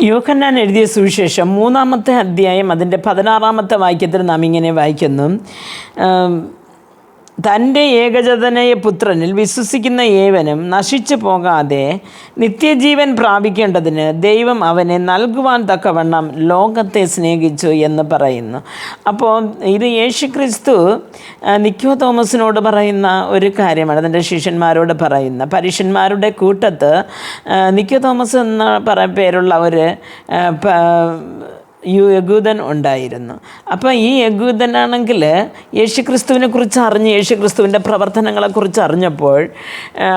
യോഹന്നാൻ എഴുതിയ സുവിശേഷം മൂന്നാമത്തെ അധ്യായം അതിന്റെ പതിനാറാമത്തെ വാക്യത്തിൽ നാം ഇങ്ങനെ വായിക്കുന്നു. തന്റെ ഏകജതനയ പുത്രനിൽ വിശ്വസിക്കുന്ന ഏവനും നശിച്ചു പോകാതെ നിത്യജീവൻ പ്രാപിക്കേണ്ടതിന് ദൈവം അവനെ നൽകുവാൻ തക്കവണ്ണം ലോകത്തെ സ്നേഹിച്ചു എന്ന് പറയുന്നു. അപ്പോൾ ഇത് യേശുക്രിസ്തു ക്രിസ്തു നിക്കോ തോമസിനോട് പറയുന്ന ഒരു കാര്യമാണ്. തന്റെ ശിഷ്യന്മാരോട് പറയുന്ന പരീക്ഷന്മാരുടെ കൂട്ടത്ത് നിക്കോ തോമസ് എന്ന പേരുള്ള ഒരു യഗൂദൻ ഉണ്ടായിരുന്നു. അപ്പോൾ ഈ യഗൂദനാണെങ്കിൽ യേശുക്രിസ്തുവിനെ കുറിച്ച് അറിഞ്ഞ് യേശുക്രിസ്തുവിന്റെ പ്രവർത്തനങ്ങളെക്കുറിച്ച് അറിഞ്ഞപ്പോൾ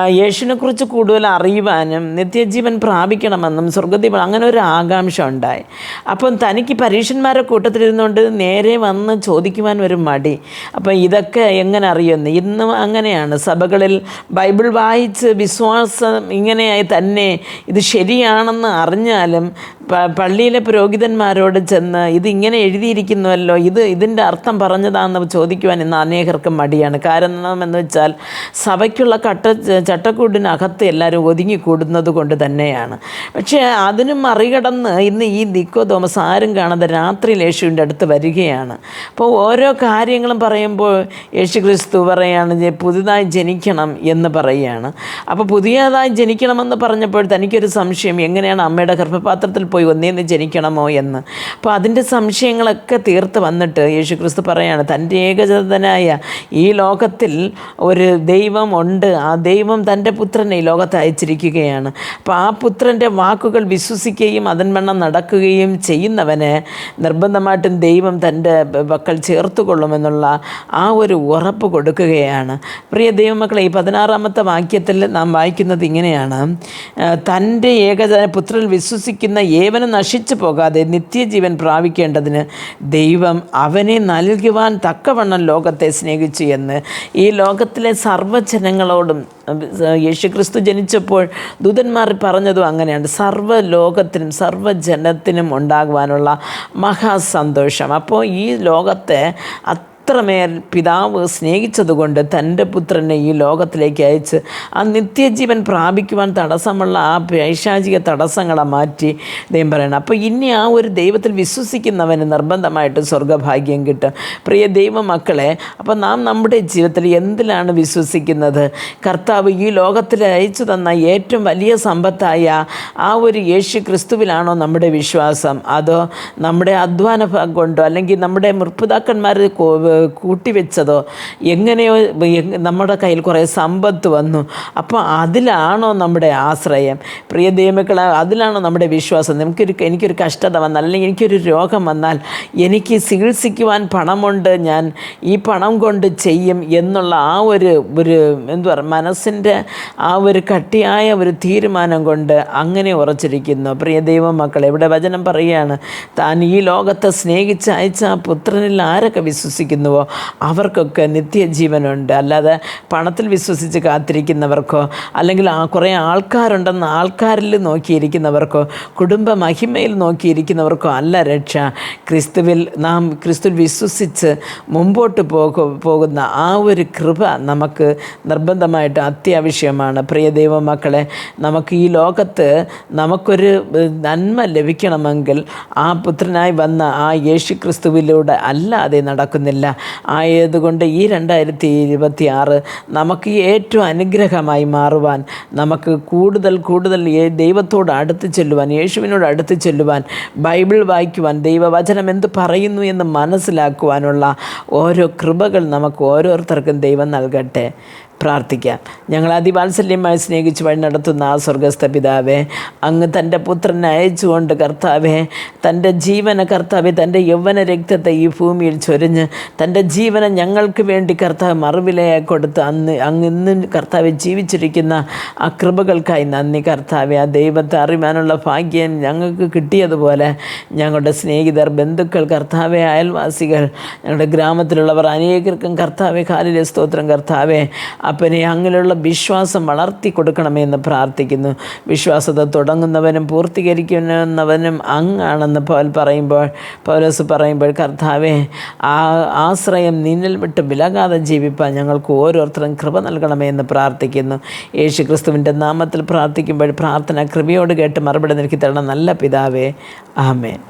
യേശുവിനെക്കുറിച്ച് കൂടുതൽ അറിയുവാനും നിത്യജീവൻ പ്രാപിക്കണമെന്നും സ്വർഗദീപം അങ്ങനെ ഒരു ആകാംക്ഷ ഉണ്ടായി. അപ്പം തനിക്ക് പരീക്ഷന്മാരെ കൂട്ടത്തിലിരുന്നുകൊണ്ട് നേരെ വന്ന് ചോദിക്കുവാൻ ഒരു മടി. അപ്പം ഇതൊക്കെ എങ്ങനെ അറിയുന്നു? ഇന്നും അങ്ങനെയാണ്. സഭകളിൽ ബൈബിൾ വായിച്ച് വിശ്വാസം ഇങ്ങനെയായി തന്നെ ഇത് ശരിയാണെന്ന് അറിഞ്ഞാലും പള്ളിയിലെ പുരോഹിതന്മാരോട് ചെന്ന് ഇത് ഇങ്ങനെ എഴുതിയിരിക്കുന്നുവല്ലോ ഇത് ഇതിന്റെ അർത്ഥം പറഞ്ഞതാണെന്ന് ചോദിക്കുവാൻ ഇന്ന് അനേകർക്കും മടിയാണ്. കാരണം എന്ന് വെച്ചാൽ സഭയ്ക്കുള്ള കട്ട ചട്ടക്കൂടിനകത്ത് എല്ലാവരും ഒതുങ്ങിക്കൂടുന്നത് കൊണ്ട് തന്നെയാണ്. പക്ഷേ അതിനും മറികടന്ന് ഇന്ന് ഈ നിക്കോ തോമസ് ആരും കാണാതെ രാത്രിയിൽ യേശുവിന്റെ അടുത്ത് വരികയാണ്. അപ്പോൾ ഓരോ കാര്യങ്ങളും പറയുമ്പോൾ യേശു ക്രിസ്തു പറയാണ് "ജെ- പുതുതായി ജനിക്കണം എന്ന് പറയുകയാണ്. അപ്പോൾ പുതിയതായി ജനിക്കണമെന്ന് പറഞ്ഞപ്പോൾ തനിക്കൊരു സംശയം എങ്ങനെയാണ് അമ്മയുടെ ഗർഭപാത്രത്തിൽ പോയി ഒന്നേന്ന് ജനിക്കണമോ എന്ന്. അപ്പോൾ അതിന്റെ സംശയങ്ങളൊക്കെ തീർത്ത് വന്നിട്ട് യേശുക്രിസ്തു പറയാണ് തന്റെ ഏകജതനായ ഈ ലോകത്തിൽ ഒരു ദൈവം ഉണ്ട്. ആ ദൈവം തന്റെ പുത്രനെ ഈ ലോകത്ത് അയച്ചിരിക്കുകയാണ്. അപ്പോൾ ആ പുത്രന്റെ വാക്കുകൾ വിശ്വസിക്കുകയും അതിൻവണ്ണം നടക്കുകയും ചെയ്യുന്നവന് നിർബന്ധമായിട്ടും ദൈവം തന്റെ വക്കൾ ചേർത്ത് കൊള്ളുമെന്നുള്ള ആ ഒരു ഉറപ്പ് കൊടുക്കുകയാണ്. പ്രിയ ദൈവമക്കളെ ഈ പതിനാറാമത്തെ വാക്യത്തിൽ നാം വായിക്കുന്നത് ഇങ്ങനെയാണ് തന്റെ ഏകജന പുത്രൻ വിശ്വസിക്കുന്ന ഏവനും നശിച്ചു പോകാതെ നിത്യജീവൻ പ്രാപിക്കേണ്ടതിന് ദൈവം അവനെ നൽകുവാൻ തക്കവണ്ണം ലോകത്തെ സ്നേഹിച്ചു എന്ന് ഈ ലോകത്തിലെ സർവജനങ്ങളോടും യേശുക്രിസ്തു ജനിച്ചപ്പോൾ ദൂതന്മാർ പറഞ്ഞതും അങ്ങനെയാണ് സർവ ലോകത്തിനും സർവജനത്തിനും ഉണ്ടാകുവാനുള്ള മഹാസന്തോഷം. അപ്പോൾ ഈ ലോകത്തെ അത്രമേൽ പിതാവ് സ്നേഹിച്ചതുകൊണ്ട് തന്റെ പുത്രനെ ഈ ലോകത്തിലേക്ക് അയച്ച് ആ നിത്യജീവൻ പ്രാപിക്കുവാൻ തടസ്സമുള്ള ആ പൈശാചിക തടസ്സങ്ങളെ മാറ്റി ദൈവം പറയണം. അപ്പോൾ ഇനി ആ ഒരു ദൈവത്തിൽ വിശ്വസിക്കുന്നവന് നിർബന്ധമായിട്ട് സ്വർഗഭാഗ്യം കിട്ടും. പ്രിയ ദൈവമക്കളെ അപ്പോൾ നാം നമ്മുടെ ജീവിതത്തിൽ എന്തിലാണ് വിശ്വസിക്കുന്നത്? കർത്താവ് ഈ ലോകത്തിൽ അയച്ചു തന്ന ഏറ്റവും വലിയ സമ്പത്തായ ആ ഒരു യേശു ക്രിസ്തുവിലാണോ നമ്മുടെ വിശ്വാസം? അതോ നമ്മുടെ അധ്വാന കൊണ്ടോ അല്ലെങ്കിൽ നമ്മുടെ മുർപ്പിതാക്കന്മാർ കൂട്ടിവെച്ചതോ? എങ്ങനെയോ എങ് നമ്മുടെ കയ്യിൽ കുറേ സമ്പത്ത് വന്നു. അപ്പോൾ അതിലാണോ നമ്മുടെ ആശ്രയം? പ്രിയ ദൈവമക്കളെ അതിലാണോ നമ്മുടെ വിശ്വാസം? നമുക്കൊരു എനിക്കൊരു കഷ്ടത വന്നാൽ അല്ലെങ്കിൽ എനിക്കൊരു രോഗം വന്നാൽ എനിക്ക് ചികിത്സിക്കുവാൻ പണമുണ്ട് ഞാൻ ഈ പണം കൊണ്ട് ചെയ്യും എന്നുള്ള ആ ഒരു ഒരു എന്തു പറയുക മനസ്സിന്റെ ആ ഒരു കട്ടിയായ ഒരു തീരുമാനം കൊണ്ട് അങ്ങനെ ഉറച്ചിരിക്കുന്നു. പ്രിയ ദൈവമക്കളെ ഇവിടെ വചനം പറയുകയാണ് താൻ ഈ ലോകത്തെ സ്നേഹിച്ച് അയച്ച ആ പുത്രനിൽ ആരൊക്കെ വിശ്വസിക്കുന്നുവോ അവർക്കൊക്കെ നിത്യജീവനുണ്ട്. അല്ലാതെ പണത്തിൽ വിശ്വസിച്ച് കാത്തിരിക്കുന്നവർക്കോ അല്ലെങ്കിൽ ആ കുറേ ആൾക്കാരുണ്ടെന്ന് ആൾക്കാരിൽ നോക്കിയിരിക്കുന്നവർക്കോ കുടുംബ മഹിമയിൽ നോക്കിയിരിക്കുന്നവർക്കോ അല്ല രക്ഷ. ക്രിസ്തുവിൽ നാം ക്രിസ്തുവിൽ വിശ്വസിച്ച് മുമ്പോട്ട് പോകുന്ന ആ ഒരു കൃപ നമുക്ക് നിർബന്ധമായിട്ട് അത്യാവശ്യമാണ്. പ്രിയ ദൈവമക്കളെ നമുക്ക് ഈ ലോകത്ത് നമുക്കൊരു നന്മ ലഭിക്കണമെങ്കിൽ ആ പുത്രനായി വന്ന ആ യേശു ക്രിസ്തുവിലൂടെ അല്ലാതെ നടക്കുന്നില്ല. ആയതുകൊണ്ട് ഈ രണ്ടായിരത്തി ഇരുപത്തി ആറ് നമുക്ക് ഏറ്റവും അനുഗ്രഹമായി മാറുവാൻ നമുക്ക് കൂടുതൽ കൂടുതൽ ദൈവത്തോട് അടുത്ത് ചെല്ലുവാൻ യേശുവിനോട് അടുത്ത് ചെല്ലുവാൻ ബൈബിൾ വായിക്കുവാൻ ദൈവവചനം എന്ത് പറയുന്നു എന്ന് മനസ്സിലാക്കുവാനുള്ള ഓരോ കൃപകൾ നമുക്ക് ഓരോരുത്തർക്കും ദൈവം നൽകട്ടെ. പ്രാർത്ഥിക്കാം. ഞങ്ങൾ അതിവാത്സല്യമായി സ്നേഹിച്ച് വഴി നടത്തുന്ന ആ സ്വർഗസ്ഥ പിതാവേ അങ്ങ് തന്റെ പുത്രനെ അയച്ചുകൊണ്ട് കർത്താവെ തന്റെ ജീവന കർത്താവെ തന്റെ യൗവന രക്തത്തെ ഈ ഭൂമിയിൽ ചൊരിഞ്ഞ് തന്റെ ജീവനെ ഞങ്ങൾക്ക് വേണ്ടി കർത്താവ് മറുവിലയായി കൊടുത്ത് അന്ന് അങ്ങ് ഇന്ന് കർത്താവ് ജീവിച്ചിരിക്കുന്ന ആ കൃപകൾക്കായി നന്ദി കർത്താവെ. ആ ദൈവത്തെ അറിയാനുള്ള ഭാഗ്യം ഞങ്ങൾക്ക് കിട്ടിയതുപോലെ ഞങ്ങളുടെ സ്നേഹിതർ ബന്ധുക്കൾ കർത്താവെ അയൽവാസികൾ ഞങ്ങളുടെ ഗ്രാമത്തിലുള്ളവർ അനേകർക്കും കർത്താവെ കാലിലെ സ്തോത്രം കർത്താവെ അപ്പനെ അങ്ങനെയുള്ള വിശ്വാസം വളർത്തി കൊടുക്കണമേ എന്ന് പ്രാർത്ഥിക്കുന്നു. വിശ്വാസത തുടങ്ങുന്നവനും പൂർത്തീകരിക്കുന്നവനും അങ്ങാണെന്ന് പൗൽ പറയുമ്പോൾ പൗലോസ് പറയുമ്പോൾ കർത്താവെ ആ ആശ്രയം നിന്നിൽ വിട്ട് വിലകാതെ ജീവിപ്പാൻ ഞങ്ങൾക്ക് ഓരോരുത്തരും കൃപ നൽകണമേ എന്ന് പ്രാർത്ഥിക്കുന്നു. യേശു ക്രിസ്തുവിന്റെ നാമത്തിൽ പ്രാർത്ഥിക്കുമ്പോൾ പ്രാർത്ഥന കൃപയോട് കേട്ട് മറുപടി നൽകി തരണം നല്ല പിതാവേ ആമേൻ.